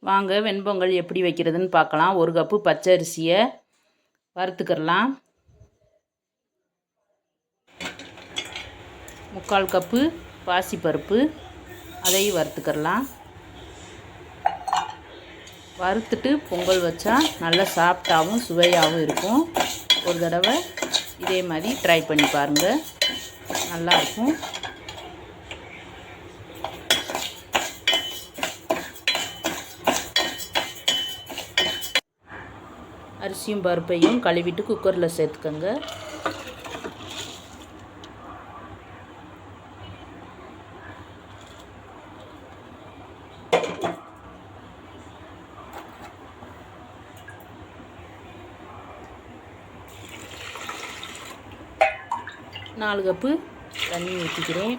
வாங்க வெண்பொங்கல் எப்படி வைக்கிறதுன்னு பார்க்கலாம். ஒரு கப்பு பச்சை அரிசியை வறுத்துக்கிறலாம். முக்கால் கப்பு பாசிப்பருப்பு அதையும் வறுத்துக்கிறலாம். வறுத்துட்டு பொங்கல் வச்சா நல்லா சாஃப்டாகவும் சுவையாகவும் இருக்கும். ஒரு தடவை இதே மாதிரி ட்ரை பண்ணி பாருங்கள் நல்லாயிருக்கும் அரிசியும் பருப்பையும் கழுவிட்டு குக்கரில் சேர்த்துக்கோங்க. நாலு கப்பு தண்ணி ஊற்றிக்கிறேன்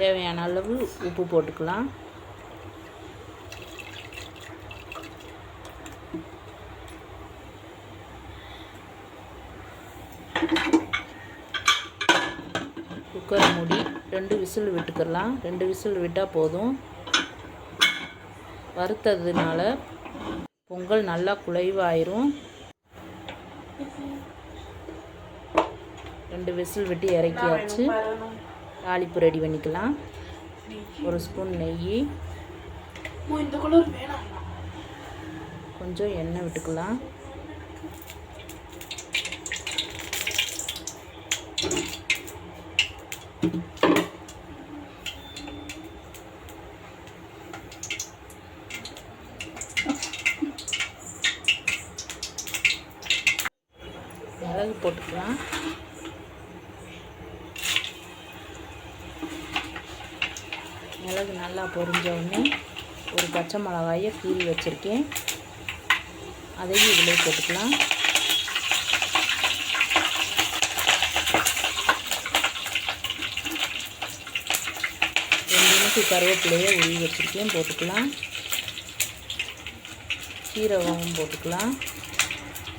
தேவையான அளவு உப்பு போட்டுக்கலாம். குக்கர் மூடி ரெண்டு விசில் விட்டுக்கலாம். ரெண்டு விசில் விட்டால் போதும். வறுத்ததுனால பொங்கல் நல்லா குழைவாயிரும் ரெண்டு விசில் விட்டு இறக்கியாச்சு. தாளிப்பு ரெடி பண்ணிக்கலாம். ஒரு ஸ்பூன் நெய். கொஞ்சம் எண்ணெய் விட்டுக்கலாம். மிளகு போட்டுக்கலாம். மிளகு நல்லா பொரிஞ்ச உடனே ஒரு பச்சை மிளகாயை கீழ் வச்சுருக்கேன். அதையும் இதில் போட்டுக்கலாம். ரெண்டு நிமிஷம் கருவேப்பிலையை உருவி வச்சுருக்கேன் போட்டுக்கலாம். சீரகமும் போட்டுக்கலாம்.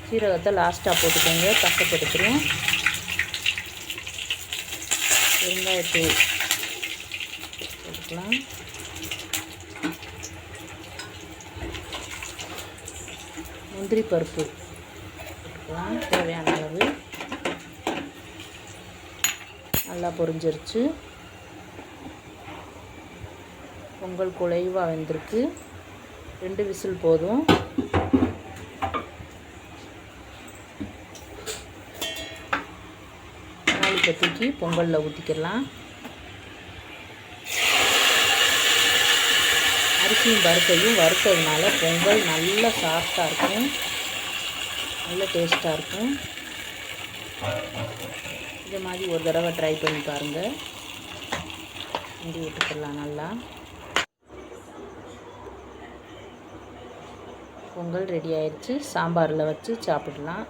சீரகத்தை லாஸ்ட்டாக போட்டுக்கோங்க பக்கப்படுத்துகிறோம் வெங்காயத்தூள் போட்டுக்கலாம் முந்திரி பருப்பு போட்டுக்கலாம் தேவையான அளவு. நல்லா பொரிஞ்சிருச்சு. பொங்கல் குலைவாக வெந்திருக்கு. ரெண்டு விசில் போதும். நாளைக்கு தூக்கி பொங்கலில் ஊற்றிக்கலாம் அரிசியும் பருப்பையும் வறுத்ததுனால பொங்கல் நல்லா சாஃப்டாக இருக்கும். நல்ல டேஸ்ட்டாக இருக்கும். இது மாதிரி ஒரு தடவை ட்ரை பண்ணி பாருங்கள் இண்டி விட்டுக்கலாம் நல்லா. பொங்கல் ரெடி ஆயிடுச்சு சாம்பாரில் வச்சு சாப்பிடலாம்.